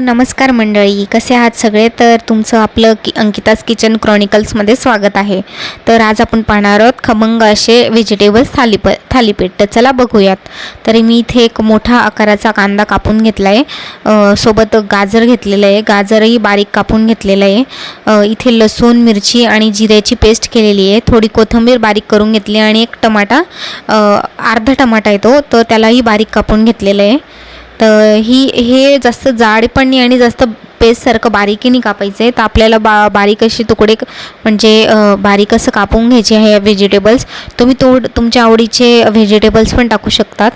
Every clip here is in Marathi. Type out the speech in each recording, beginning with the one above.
नमस्कार मंडळी कसे आहात सगळे? तर तुमचं आपलं कि अंकिताज किचन क्रॉनिकल्समध्ये स्वागत आहे. तर आज आपण पाहणार आहोत खमंग असे व्हेजिटेबल्स थालीप थालीपीठ. तर चला बघूयात. तरी मी इथे एक मोठा आकाराचा कांदा कापून घेतला आहे सोबत गाजर घेतलेलं आहे. गाजरही बारीक कापून घेतलेलं आहे. इथे लसूण मिरची आणि जिऱ्याची पेस्ट केलेली आहे. थोडी कोथिंबीर बारीक करून घेतली आणि एक टमाटा अर्धा टमाटा येतो. तर त्यालाही बारीक कापून घेतलेलं आहे. तर ही हे जास्त जाड पण नाही आणि जास्त पेस्टसारखं बारीकीने कापायचं आहे. तर आपल्याला बा बारीक अशी तुकडे म्हणजे बारीक असं कापून घ्यायचे आहे व्हेजिटेबल्स तुम्ही तो तुमच्या आवडीचे व्हेजिटेबल्स पण टाकू शकतात.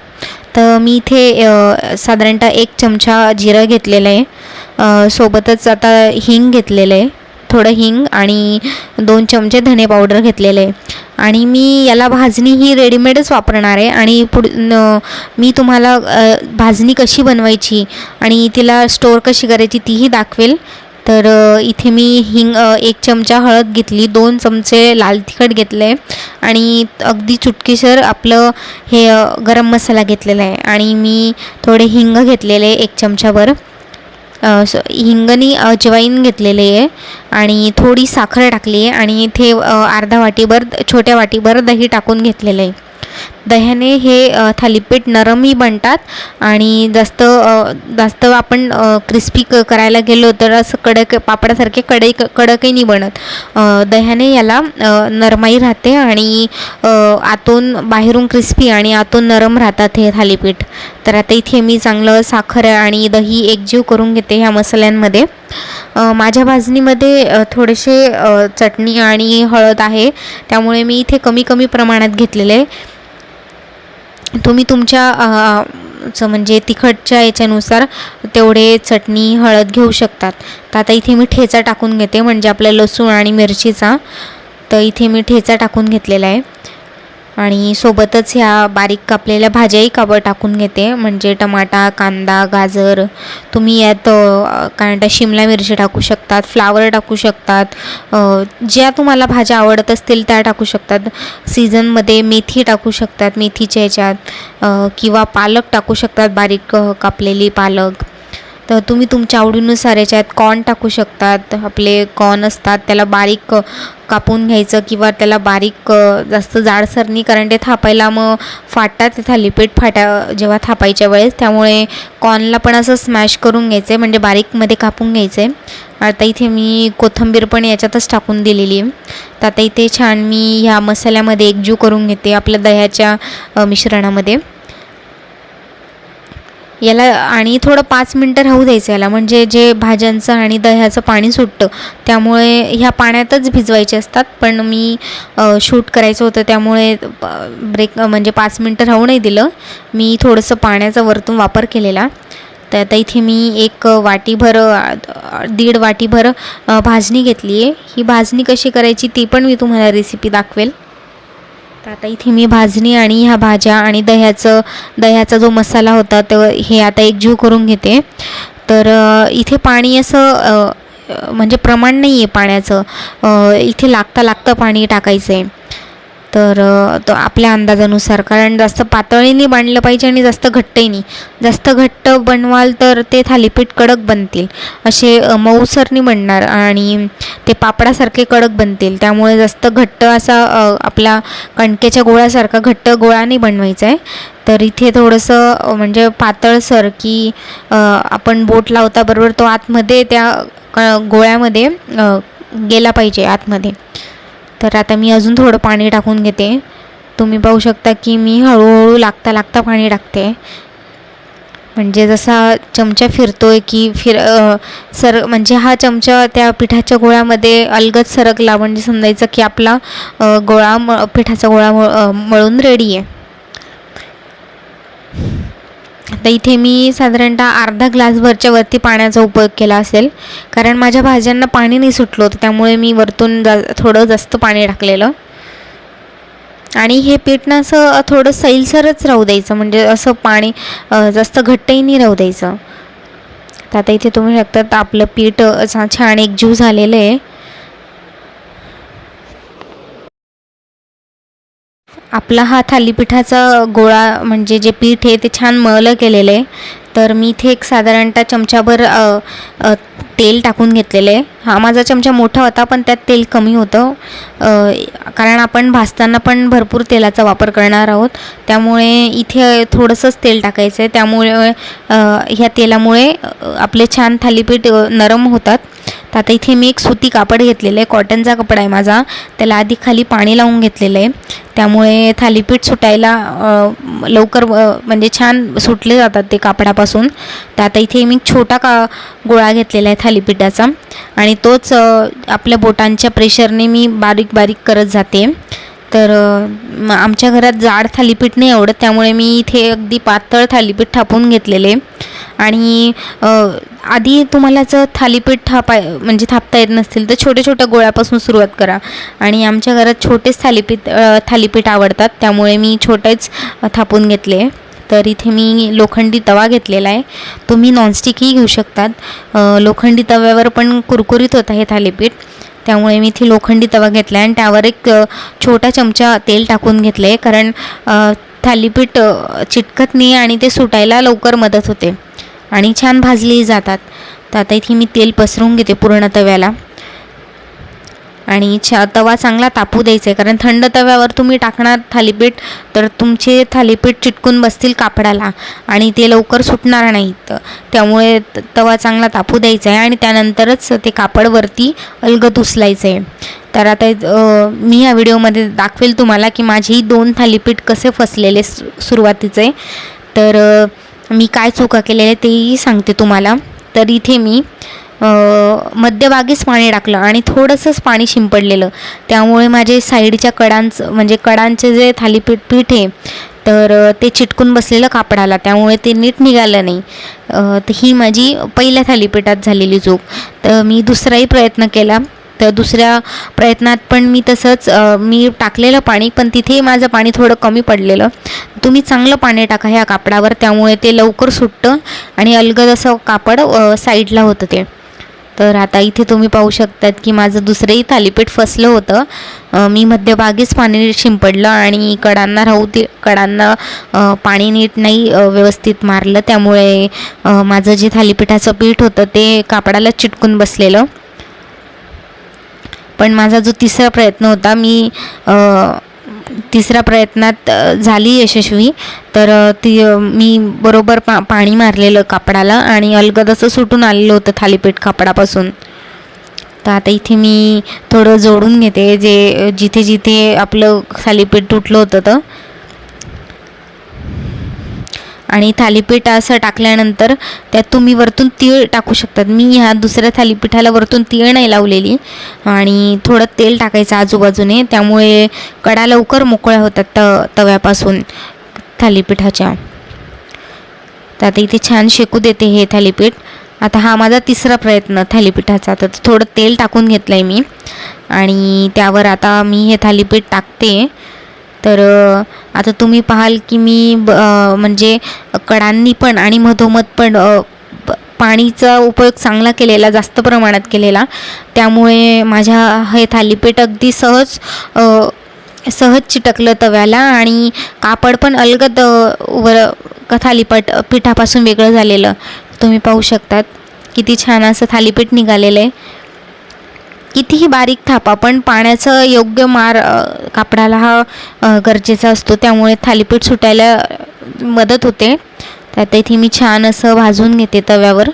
तर मी इथे साधारणतः एक चमचा जिरं घेतलेलं आहे. सोबतच आता हिंग घेतलेलं आहे. थोडं हिंग आणि दोन चमचे धने पावडर घेतलेले. आहे आणि मी याला भाजणी ही रेडीमेडच वापरणार आहे. आणि पुढ मी तुम्हाला भाजणी कशी बनवायची आणि तिला स्टोअर कशी करायची तीही दाखवेल. तर इथे मी हिंग एक चमचा हळद घेतली दोन चमचे लाल तिखट घेतले आणि अगदी चुटकीसर आपलं हे गरम मसाला घेतलेला आहे. आणि मी थोडे हिंग घेतलेले एक चमचाभर. हिंगणी अजवाईन घेतलेले आहे आणि थोडी साखर टाकली आहे आणि इथे अर्धा वाटीभर छोट्या वाटीभर दही टाकून घेतलेलं आहे. दह्याने हे थालीपीठ नरमही बनतात आणि जास्त जास्त आपण क्रिस्पी क करायला गेलो तर असं कडक पापडासारखे कडई कडकही नाही बनत. दह्याने याला नरमाई राहते आणि आतून बाहेरून क्रिस्पी आणि आतून नरम राहतात हे थालीपीठ. तर आता इथे मी चांगलं साखर आणि दही एकजीव करून घेते ह्या मसाल्यांमध्ये. माझ्या भाजणीमध्ये थोडेसे चटणी आणि हळद आहे. त्यामुळे मी इथे कमी कमी प्रमाणात घेतलेले आहे. तुम्ही तुमच्या चं म्हणजे तिखटच्या याच्यानुसार तेवढे चटणी हळद घेऊ शकतात. तर आता इथे मी ठेचा टाकून घेते म्हणजे आपल्या लसूण आणि मिरचीचा. तर इथे मी ठेचा टाकून घेतलेला आहे. आणि सोबतच ह्या बारीक कापलेल्या भाज्याही काप टाकून घेते. म्हणजे टमाटा कांदा गाजर. तुम्ही यात काय म्हणता शिमला मिरची टाकू शकतात फ्लावर टाकू शकतात. ज्या तुम्हाला भाज्या आवडत असतील त्या टाकू शकतात. सीझनमध्ये मेथी टाकू शकतात मेथीच्या ह्याच्यात किंवा पालक टाकू शकतात बारीक कापलेली पालक. तर तुम्ही तुमच्या आवडीनुसार याच्यात कॉर्न टाकू शकतात. आपले कॉर्न असतात त्याला बारीक कापून घ्यायचं किंवा त्याला बारीक जास्त जाडसर नाही कारण ते थापायला मग फाटतात ते थालीपीठ फाटा जेव्हा थापायच्या वेळेस त्यामुळे कॉर्नला पण असं स्मॅश करून घ्यायचं आहे म्हणजे बारीकमध्ये कापून घ्यायचं आहे आता इथे मी कोथिंबीर पण याच्यातच टाकून दिलेली आहे. तर आता इथे छान मी ह्या मसाल्यामध्ये एकजीव करून घेते आपल्या दह्याच्या मिश्रणामध्ये. याला आणि थोडं पाच मिनटं राहू द्यायचं याला. म्हणजे जे भाज्यांचं आणि दह्याचं पाणी सुटतं त्यामुळे ह्या पाण्यातच भिजवायचे असतात. पण मी शूट करायचं होतं त्यामुळे ब्रेक म्हणजे पाच मिनटं राहू नाही दिलं. मी थोडंसं पाण्याचा वरतून वापर केलेला. तर आता इथे मी एक वाटीभर दीड वाटीभर भाजणी घेतली आहे ही भाजणी कशी करायची ती पण मी तुम्हाला रेसिपी दाखवेल. तर आता इथे मी भाजणी आणि ह्या भाज्या आणि दह्याचं दह्याचा जो मसाला होता तो हे आता एकजीव करून घेते. तर इथे पाणी असं म्हणजे प्रमाण नाही आहे पाण्याचं इथे लागता लागतं पाणी टाकायचं आहे तर तो आपल्या अंदाजानुसार. कारण जास्त पातळीने बांधलं पाहिजे आणि जास्त घट्टही नाही. जास्त घट्ट बनवाल तर ते थालीपीठ कडक बनतील. असे मऊसरनी म्हणणार बनणार आणि ते पापडासारखे कडक बनतील. त्यामुळे जास्त घट्ट असा आपला कणकेच्या गोळ्यासारखा घट्ट गोळा नाही बनवायचा आहे. तर इथे थोडंसं म्हणजे पातळसर की आपण बोट लावता बरोबर तो आतमध्ये त्या क गोळ्यामध्ये गेला पाहिजे आतमध्ये. तर आता मी अजून थोडं पाणी टाकून घेते. तुम्ही पाहू शकता की मी हळूहळू लागता लागता पाणी टाकते. म्हणजे जसा चमचा फिरतोय की फिर सर म्हणजे हा चमचा त्या पिठाच्या गोळ्यामध्ये अलगद सरकला. म्हणजे समजायचं की आपला गोळा म पिठाचा गोळा म मळून रेडी आहे. आता इथे मी साधारणतः अर्धा ग्लासभरच्या वरती पाण्याचा उपयोग केला असेल. कारण माझ्या भाज्यांना पाणी नाही सुटलं होतं त्यामुळे मी वरतून जा थोडं जास्त पाणी टाकलेलं. आणि हे पीठ ना असं थोडं सैलसरच राहू द्यायचं म्हणजे असं पाणी जास्त घट्टही नाही राहू द्यायचं. तर आता इथे तुम्ही शकता आपलं पीठ अ, असं छान एकजीव झालेलं आहे. आपला हा थालीपीठाचा गोळा म्हणजे जे पीठ आहे ते छान मळलं केलेलं आहे. तर मी इथे एक साधारणतः चमचाभर तेल टाकून घेतलेलं आहे. हा माझा चमचा मोठा होता पण त्यात तेल कमी होतं. कारण आपण भाजताना पण भरपूर तेलाचा वापर करणार आहोत. त्यामुळे इथे थोडंसंच तेल टाकायचं आहे. त्यामुळे ह्या तेलामुळे आपले छान थालीपीठ नरम होतात. तर आता इथे मी एक सुती कापड घेतलेलं आहे. कॉटनचा कपडा आहे माझा. त्याला आधी खाली पाणी लावून घेतलेलं आहे. त्यामुळे थालीपीठ सुटायला लवकर म्हणजे छान सुटले जातात ते कापडापासून. तर आता इथे मी छोटा का गोळा घेतलेला आहे थालीपीठाचा. आणि तोच आपल्या बोटांच्या प्रेशरने मी बारीक बारीक करत जाते. तर आमच्या घरात जाड थालीपीठ नाही आवडत त्यामुळे मी इथे अगदी पातळ थालीपीठ थापून घेतलेले. आणि आधी तुम्हाला जर थालीपीठ थापाय म्हणजे थापता येत नसतील तर छोट्या छोट्या गोळ्यापासून सुरुवात करा. आणि आमच्या घरात छोटेच थालीपीठ थालीपीठ आवडतात त्यामुळे मी छोटेच थापून घेतले. तर इथे मी लोखंडी तवा घेतलेला आहे. तुम्ही नॉनस्टिकही घेऊ शकतात. लोखंडी तव्यावर पण कुरकुरीत होतं हे थालीपीठ. त्यामुळे मी इथे लोखंडी तवा घेतला आहे आणि त्यावर एक छोटा चमचा तेल टाकून घेतलं आहे कारण थालीपीठ चिटकत नाही आणि ते सुटायला लवकर मदत होते. आणि छान भाजलेही जातात. तर आता इथे मी तेल पसरून घेते पूर्ण तव्याला. आणि छा तवा चांगला तापू द्यायचा आहे. कारण थंड तव्यावर तुम्ही टाकणार थालीपीठ तर तुमचे थालीपीठ चिटकून बसतील कापडाला आणि ते लवकर सुटणार नाहीत. त्यामुळे तवा चांगला तापू द्यायचा आहे आणि त्यानंतरच ते कापड वरती अलगद उचलायचं आहे. तर आता मी या व्हिडिओमध्ये दाखवेल तुम्हाला की माझेही दोन थालीपीठ कसे फसलेले सु सुरुवातीचे तर मी काय चुका केलेल्या तेही सांगते तुम्हाला. तर इथे मी मध्यभागीच पाणी टाकलं आणि थोडंसंच पाणी शिंपडलेलं. त्यामुळे माझे साईडच्या कडांचं म्हणजे कडांचे जे थालीपीठ पीठ आहे तर ते चिटकून बसलेलं कापडाला. त्यामुळे ते नीट निघालं नाही. तर ही माझी पहिल्या थालीपीठात झालेली चूक. तर मी दुसराही प्रयत्न केला. तर दुसऱ्या प्रयत्नात पण मी तसंच मी टाकलेलं पाणी पण तिथे माझं पाणी थोडं कमी पडलेलं. तुम्ही चांगलं पाणी टाका ह्या कापडावर त्यामुळे ते लवकर सुटतं आणि अलगद असं कापड साईडला होतं ते. तर आता इथे तुम्ही पाहू शकतात की माझं दुसरंही थालीपीठ फसलं होतं. मी मध्यभागीच पाणी शिंपडलं आणि कडांना राहू ते कडांना पाणी नीट नाही व्यवस्थित मारलं. त्यामुळे माझं जे थालीपीठाचं पीठ होतं ते कापडाला चिटकून बसलेलं. पण माझा जो तिसरा प्रयत्न होता मी तिसऱ्या प्रयत्नात झाली यशस्वी. तर ती मी बरोबर पा पाणी मारलेलं कापडाला आणि अलगद असं सुटून आलेलं होतं थालीपीठ कापडापासून. तर आता इथे मी थोडं जोडून घेते जे जिथे जिथे आपलं थालीपीठ तुटलं होतं तर. आणि थालीपीठ असं टाकल्यानंतर त्यात तुम्ही वरतून तीळ टाकू शकतात. मी ह्या दुसऱ्या थालीपीठाला वरतून तीळ नाही लावलेली. आणि थोडं तेल टाकायचं आजूबाजूने. त्यामुळे कडा लवकर मोकळ्या होतात त तव्यापासून थालीपीठाच्या. तर आता इथे छान शेकू देते हे थालीपीठ. आता हा माझा तिसरा प्रयत्न थालीपीठाचा. तर थोडं तेल टाकून घेतलं आहे मी. आणि त्यावर आता मी हे थालीपीठ टाकते. तर आता तुम्ही पाहाल की मी ब म्हणजे कडांनी पण आणि मधोमध पण पाणीचा उपयोग चांगला केलेला जास्त प्रमाणात केलेला. त्यामुळे माझ्या हे थालीपीठ अगदी सहज सहज चिटकलं तव्याला आणि कापड पण अलगद वर थालीपीठ पिठापासून वेगळं झालेलं. तुम्ही पाहू शकतात. किती छान असं थालीपीठ निघालेलं आहे. कितीही बारीक थापा पण पाण्याचं योग्य मार कापडाला हा गरजेचा असतो. त्यामुळे थालीपीठ सुटायला मदत होते. तर आता इथे मी छान असं भाजून घेते तव्यावर.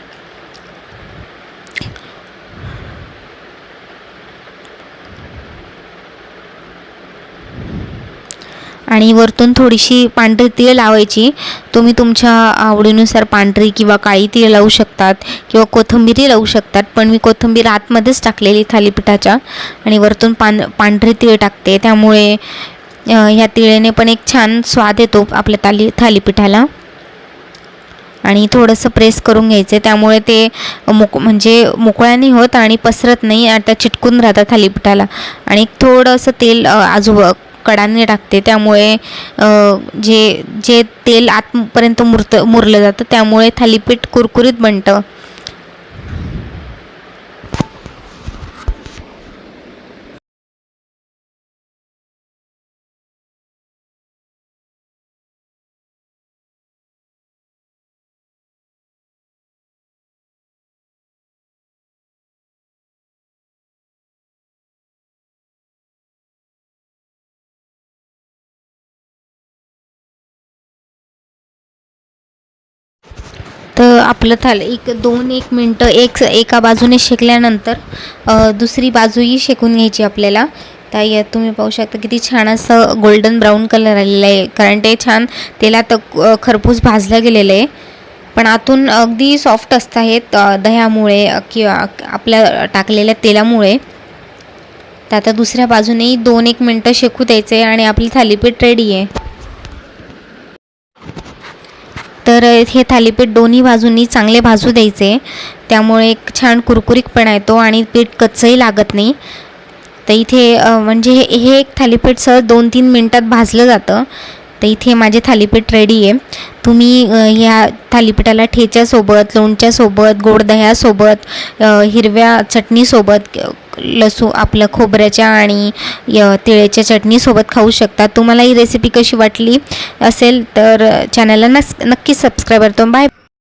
आणि वरतून थोडीशी पांढरी तीळ लावायची. तुम्ही तुमच्या आवडीनुसार पांढरी किंवा काळी तीळ लावू शकतात किंवा कोथिंबीरही लावू शकतात. पण मी कोथिंबीर आतमध्येच टाकलेली थालीपीठाच्या आणि वरतून पान पांढरी तीळ टाकते. त्यामुळे ह्या तिळेने पण एक छान स्वाद येतो आपल्या थाली थालीपीठाला. आणि थोडंसं प्रेस करून घ्यायचं. त्यामुळे ते मोक म्हणजे मोकळ्याने होत आणि पसरत नाही आता चिटकून राहतात थालीपीठाला. आणि थोडंसं तेल अ, कडांनी टाकते. त्यामुळे जे जे तेल आतपर्यंत मुरतं मुरलं जातं त्यामुळे थालीपीठ कुरकुरीत बनतं. तर आपलं थाल एक दोन एक मिनटं एक एका बाजूने शेकल्यानंतर दुसरी बाजूही शेकून घ्यायची आपल्याला. तर यात तुम्ही पाहू शकता किती छान असं गोल्डन ब्राऊन कलर आलेला आहे. कारण ते छान तेलात खरपूस भाजलं गेलेलं आहे. पण आतून अगदी सॉफ्ट असत आहेत दह्यामुळे किंवा आपल्या टाकलेल्या तेलामुळे. तर आता दुसऱ्या बाजूनेही दोन एक मिनटं शेकू द्यायचे आणि आपली थालीपीठ रेडी आहे. तर हे थालीपीठ दोन्ही बाजूंनी चांगले भाजू द्यायचे. त्यामुळे एक छान कुरकुरीतपणा येतो आणि पीठ कच्चंही लागत नाही. तर इथे म्हणजे हे हे एक थालीपीठ सहज दोन तीन मिनटात भाजलं जातं. तर इथे माझे थालीपीठ रेडी आहे. तुम्ही ह्या थालीपीठाला ठेच्यासोबत लोणच्यासोबत गोड दह्यासोबत हिरव्या चटणीसोबत लसू आपलं खोबऱ्याच्या आणि य तिळाच्या चटणीसोबत खाऊ शकता. तुम्हाला ही रेसिपी कशी वाटली असेल तर चॅनलला नस नक्की सबस्क्राईब करतो बाय